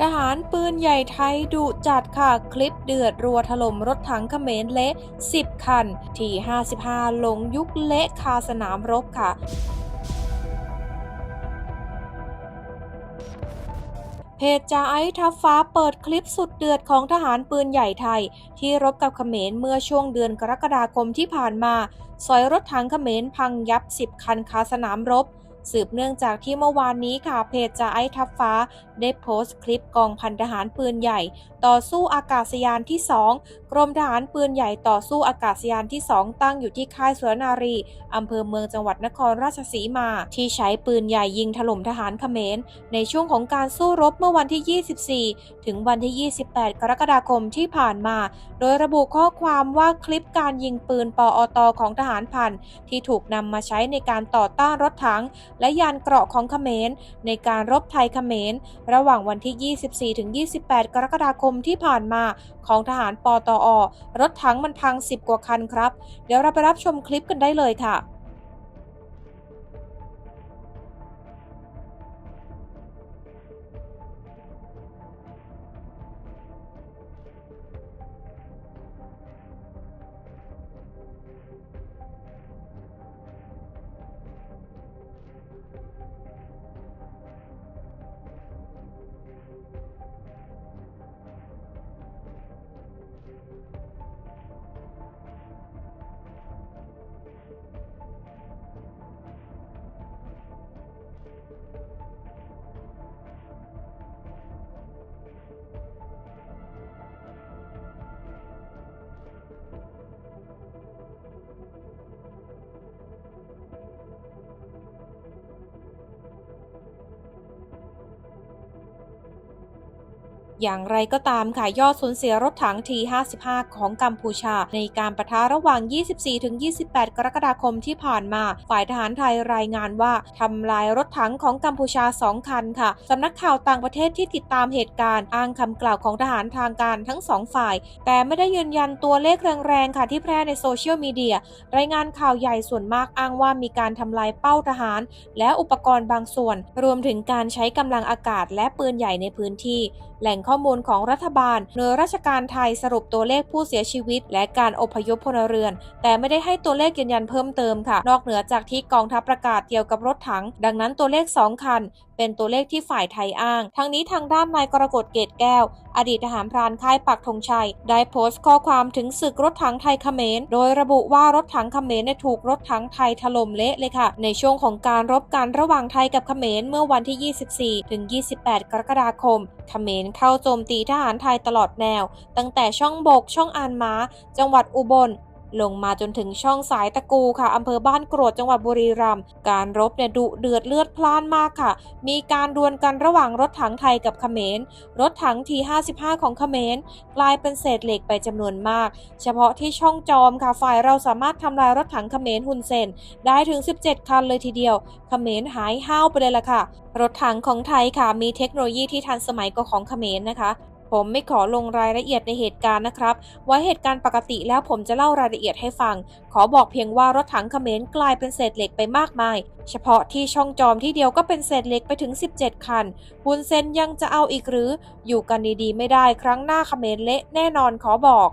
ทหารปืนใหญ่ไทยดุจัดค่ะ คลิปเดือดรัวถล่มรถถังเขมรเละ 10 คัน ที่ 55 ลงยุคเละคาสนามรบค่ะเพจจาไอทับฟ้าเปิดคลิปสุดเดือดของทหารปืนใหญ่ไทย ที่รบกับเขมรเมื่อช่วงเดือนกรกฎาคมที่ผ่านมา สอยรถถังเขมรพังยับ 10 คันคาสนามรบ สืบเนื่องจากที่เมื่อวานนี้ค่ะเพจจาไอทับฟ้า ได้โพสต์คลิปกองพันทหารปืนใหญ่ ต่อสู้อากาศยานที่ 2 กรมทหารปืนใหญ่ต่อสู้อากาศยานที่ 2 ตั้งอยู่ที่ค่ายสุรนารีอำเภอเมืองจังหวัดนครราชสีมา ที่ใช้ปืนใหญ่ยิงถล่มทหารเขมร ในช่วงของการสู้รบเมื่อวันที่ 24 ถึงวันที่ 28 กรกฎาคมที่ผ่านมา โดยระบุข้อความว่าคลิปการยิงปืนปออตของทหารพันที่ถูกนำมาใช้ในการต่อต้านรถถังและยานเกราะของเขมร ในการรบไทยเขมร ระหว่างวันที่ 24-28 กรกฎาคมที่ผ่านมาของทหารปตอ รถถังมันพัง 10 กว่าคันครับ เดี๋ยวเราไปรับชมคลิปกันได้เลยค่ะ อย่างไรก็ตามค่ะยอดสูญเสียรถถัง T55 ของกัมพูชา ในการประทะระหว่าง 24-28 กรกฎาคมที่ผ่านมา ฝ่ายทหารไทยรายงานว่าทำลายรถถังของกัมพูชา 2 คันค่ะสำนักข่าวต่างประเทศที่ติดตามเหตุการณ์อ้างคำกล่าวของทหารทางการทั้งสองฝ่าย แต่ไม่ได้ยืนยันตัวเลขแรงๆค่ะที่แพร่ในโซเชียลมีเดียรายงานข่าวใหญ่ส่วนมากอ้างว่ามีการทำลายเป้าทหาร และอุปกรณ์บางส่วน รวมถึงการใช้กำลังอากาศและปืนใหญ่ในพื้นที่แหล่งข้อมูลของรัฐบาลเนือราชการไทยสรุปตัวเลขผู้เสียชีวิต และการอพยพพลเรือน แต่ไม่ได้ให้ตัวเลขยืนยันเพิ่มเติมค่ะ นอกเหนือจากที่กองทัพประกาศเกี่ยวกับรถถัง ดังนั้นตัวเลข 2 คัน เป็นตัวเลขที่ฝ่ายไทยอ้าง ทั้งนี้ทางด้านนายกรกฎเกตแก้ว อดีตทหารพรานค่ายปักธงชัย ได้โพสต์ข้อความถึงศึกรถถังไทยเขมร โดยระบุว่ารถถังเขมรถูกรถถังไทยถล่มเละเลยค่ะ ในช่วงของการรบกันระหว่างไทยกับเขมรเมื่อวันที่ 24 ถึง 28 กรกฎาคม เขมรเข้าโจมตีทหารไทยตลอดแนว ตั้งแต่ช่องบก ช่องอานม้า จังหวัดอุบล ลงมาจนถึงช่องสายตะกูค่ะอำเภอบ้านกรวดจังหวัดบุรีรัมย์การรบเนี่ยดุเดือดเลือดพล่านมากค่ะ มีการดวลกันระหว่างรถถังไทยกับเขมร รถถังที55ของเขมร กลายเป็นเศษเหล็กไปจำนวนมาก เฉพาะที่ช่องจอมค่ะฝ่ายเราสามารถทำลายรถถังเขมรฮุนเซนได้ถึง 17 คันเลยทีเดียว เขมรหายห้าวไปเลยล่ะค่ะ รถถังของไทยค่ะมีเทคโนโลยีที่ทันสมัยกว่าของเขมรนะคะ ผมไม่ขอลงรายละเอียดในเหตุการณ์นะครับ ไว้เหตุการณ์ปกติแล้วผมจะเล่ารายละเอียดให้ฟัง ขอบอกเพียงว่ารถถังเขมรกลายเป็นเศษเหล็กไปมากมาย เฉพาะที่ช่องจอมที่เดียวก็เป็นเศษเหล็กไปถึง 17 คันฮุนเซนยังจะเอาอีกหรือ อยู่กันดีๆไม่ได้ครั้งหน้าเขมรเละแน่นอนขอบอก